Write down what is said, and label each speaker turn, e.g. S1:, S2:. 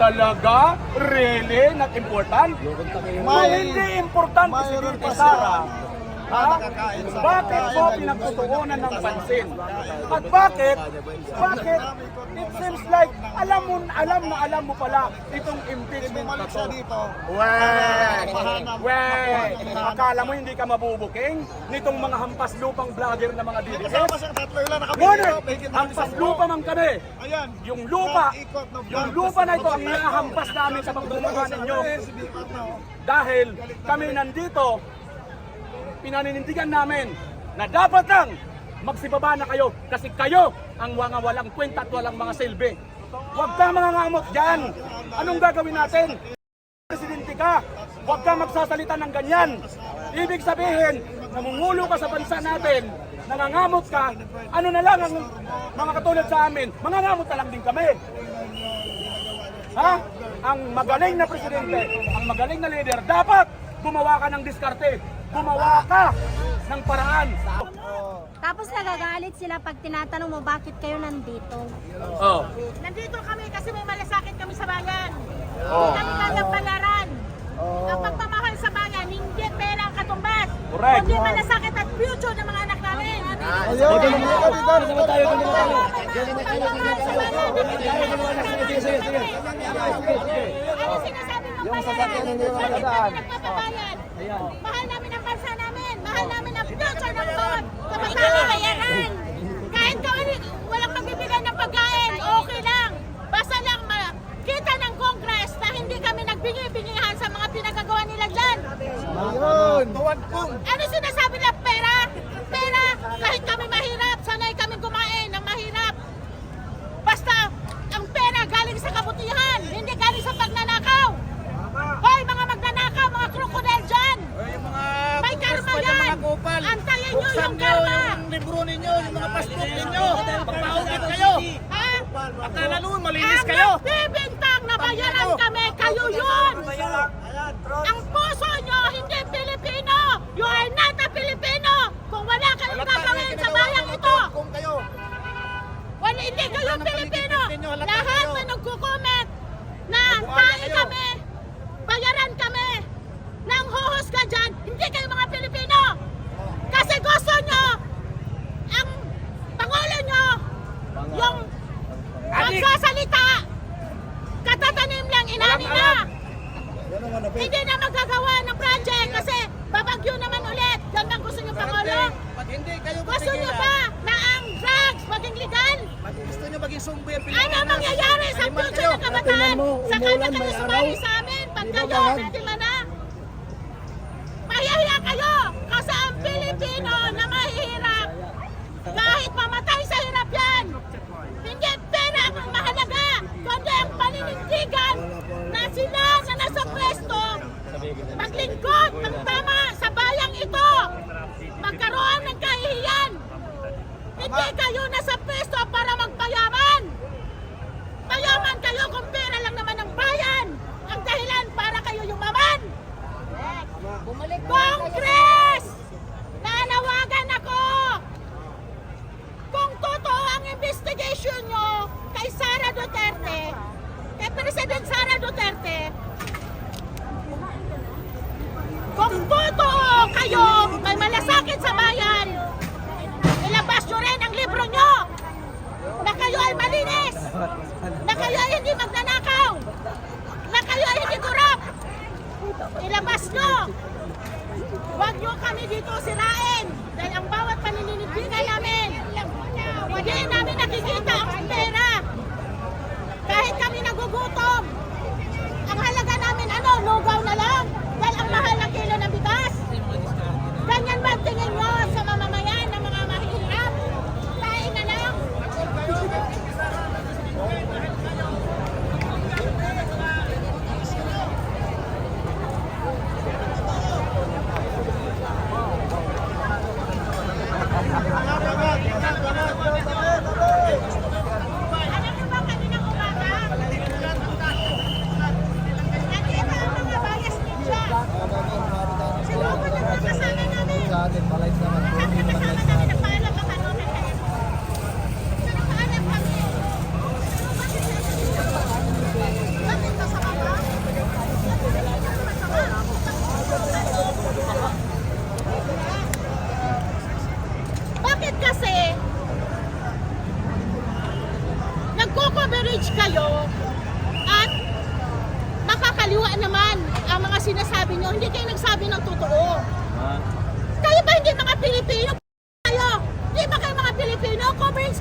S1: Talaga? Really? Not important?
S2: May-
S1: hindi importante si
S2: pa
S1: Sara, ha? bakit po pinagtutuunan ng pansin? At bakit? Bakit? It seems like alam mo, alam na alam mo pala itong impeachment na to. Wey! Wey! Akala mo hindi ka mabubuking nitong mga hampas lupang vlogger na mga DDS?
S2: ginawa
S1: Hampas lupa man kami! Yung lupa,
S2: Yung
S1: lupa na ito ang iahampas namin sa pagbubuka ninyo
S2: oh.
S1: dahil kami nandito, pinaninindigan namin na dapat lang magsibaba na kayo kasi kayo ang mga walang kwenta at walang mga silbi. Huwag ka mga ngamot dyan. Anong gagawin natin? Presidente ka, huwag ka magsasalita ng ganyan. Ibig sabihin, namumulo ka sa bansa natin, nangangamot ka, ano na lang ang mga katulad sa amin, mangangamot na lang din kami. Ha? Ang magaling na presidente, ang magaling na leader, dapat gumawa ka ng diskarte. Gumawa ka ng paraan.
S3: Tapos nagagalit sila pag tinatanong mo bakit kayo nandito.
S1: Oh.
S4: Nandito kami kasi may malasakit kami sa bayan.
S1: Oh.
S4: Hindi kami gagampayaran. Ang pagmamahal sa bayan, hindi pera ang katumbas.
S1: Correct.
S4: Kundi malasakit at future ng mga anak namin.
S2: Ayun. Dito tayo.
S4: Ano sinasabi ng
S2: Yung sasakyan hindi naman
S4: Bakit
S2: dadaan.
S4: kami nagpapabayan? Mahal namin ang bansa namin. Mahal namin ang future ng bawat kabataan bayaran. Kahit kami walang magbibigay ng pagkain, okay lang. Basta lang kita ng Congress na hindi kami nagbingi-bingihan sa mga pinagagawa nila dyan.
S2: Ayun. Tuwad pong.
S4: Ano sinasabi na pera? Pera, kahit kami mahirap, sanay kami kumain ng mahirap. Basta, ang pera galing sa kabutihan, hindi galing sa pagnanakaw. Hoy, mga magnanakaw, mga krokodil dyan!
S5: Yung mga
S4: May karma
S5: passport,
S4: yan!
S5: yung mga kupal.
S4: Antayin nyo
S5: Buksan nyo yung libro ninyo, yung mga passport ninyo. Pagpahugit kayo.
S4: Ha?
S5: Akala noon malinis
S4: Ang
S5: kayo.
S4: nagbibintang na bayaran kami, kayo yun! Ang puso nyo, hindi Pilipino! You are not a Filipino! Kung wala kayong gagawin sa bayang ito! Wala, hindi kayo Pilipino. Lahat na nagkukomment na tayo kami, bayaran kami, nang huhus ka dyan, hindi kayo mga Pilipino. Kasi gusto nyo, ang Pangulo nyo, yung magsasalita, katatanim lang inani na. Hindi na magagawa ng project kasi babagyo naman ulit. Yan ang gusto nyo, Pangulo.
S5: Pag hindi kayo
S4: Gusto nyo ba na ang drugs maging legal?
S5: pag gusto nyo maging sumbi ang
S4: Ano mangyayari sa future ng kabataan? Sa kanya kayo sumali sa amin. Pag kayo, biktima na. Mahihiya kayo. Kasi ang Pilipino na mahihirap, kahit mamatay sa hirap yan, hindi pera ang mahalaga, kundi ang paninindigan na sila na nasa pwesto, maglingkod ng tama sa bayang ito, magkaroon ng kahihiyan. Hindi kayo nasa pwesto para magpayaman. Mayaman kayo kung pera lang naman ng bayan. Ang dahilan para kayo yumaman. Congress! Nanawagan ako! Kung totoo ang investigation nyo kay Sara Duterte, kay President Sara Duterte, Ilabas nyo. Huwag nyo kami dito sirain dahil ang bawat paninindigan namin, hindi namin nakikita ang pera. Kahit kami nagugutom, ang halaga namin ano, lugaw na lang dahil ang mahal ng kilo ng bigas. Ganyan ba ang tingin nyo sa mamamayan ng mga mahirap? Tayo na lang. kasi nagko-coverage kayo at makakaliwa naman ang mga sinasabi nyo. Hindi kayo nagsabi ng totoo. Kayo ba hindi mga Pilipino? Kayo! Hindi ba kayo mga Pilipino? Coverage kayo ng coverage.